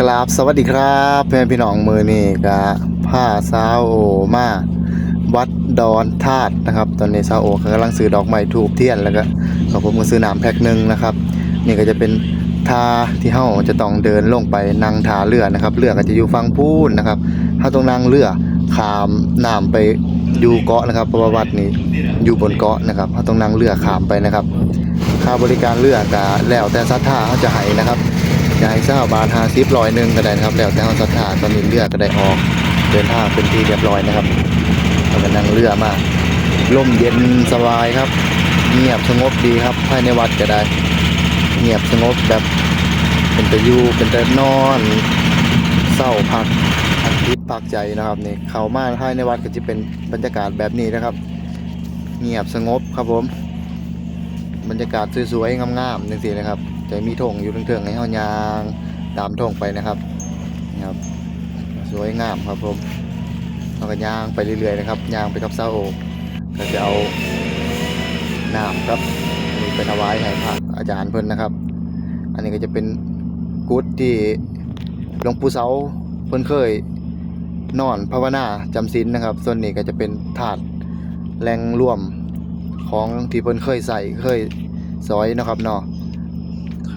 กราบสวัสดีครับเพื่อนพี่น้องมือนี่กะผ้าซาโอมาวัดดอนธาตุนะครับ ตอนนี้ซาโอกำลังซื้อดอกไม้ทูบเทียนแล้วก็เขาผมก็ซื้อน้ำแพ็คหนึ่งนะครับ นี่ก็จะเป็นทาที่เฮาจะต้องเดินลงไปนั่งทาเรือนะครับเรือก็จะอยู่ฝั่งพูนนะครับถ้าต้องนั่งเรือขามน้ำไปอยู่เกาะนะครับเพระว่าวัดนี้อยู่บนเกาะนะครับถ้าต้องนั่งเรือขามไปนะครับ ค่าบริการเรือก็แล้วแต่ศรัทธาเขาจะให้นะครับ จะให้เศร้าบาทหาสิบร้อยหนึ่งก็ได้นะครับ แล้วแต่เขาศรัทธาตอนนี้เรือก็ได้ออกเดินทางเป็นที่เรียบร้อยนะครับเราก็นั่งเรือมาลมเย็นสบายครับ เงียบสงบดีครับภายในวัดก็ได้ เงียบสงบแบบเป็นตะยูเป็นตะนอนเศร้าพักพักคิดพักใจนะครับนี่เข้ามาภายในวัดก็จะเป็นบรรยากาศแบบนี้นะครับ เงียบสงบครับผม บรรยากาศสวยๆงามๆจังซี่นะครับจะมีธงอยู่เทิงๆให้เฮายางตามธงไปนะครับนะครับ สวยงามครับผมเราก็ย่างไปเรื่อยๆนะครับย่างไปกับเสาโอกก็จะเอาน้ำครับอันนี้ไปถวายให้พระอาจารย์เพิ่นนะครับ อันนี้ก็จะเป็นกุฏที่หลวงปู่เสาเพิ่นเคยนอนภาวนาจำศีลนะครับ ส่วนนี้ก็จะเป็นถาดแหล่งร่วม ของที่เพิ่นเคยใส่เคยซอยนะครับเนาะ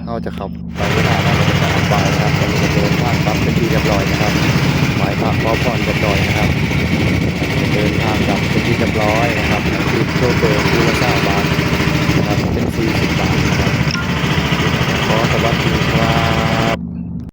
เขาจะขับไปที่หน้าบ้านเป็นการบายครับตอนนี้ก็เดินทางกลับเป็นที่เรียบร้อยนะครับหมายพระขอพรเรียบร้อยนะครับ เดินทางกลับเป็นที่เรียบร้อยนะครับที่โชเฟอร์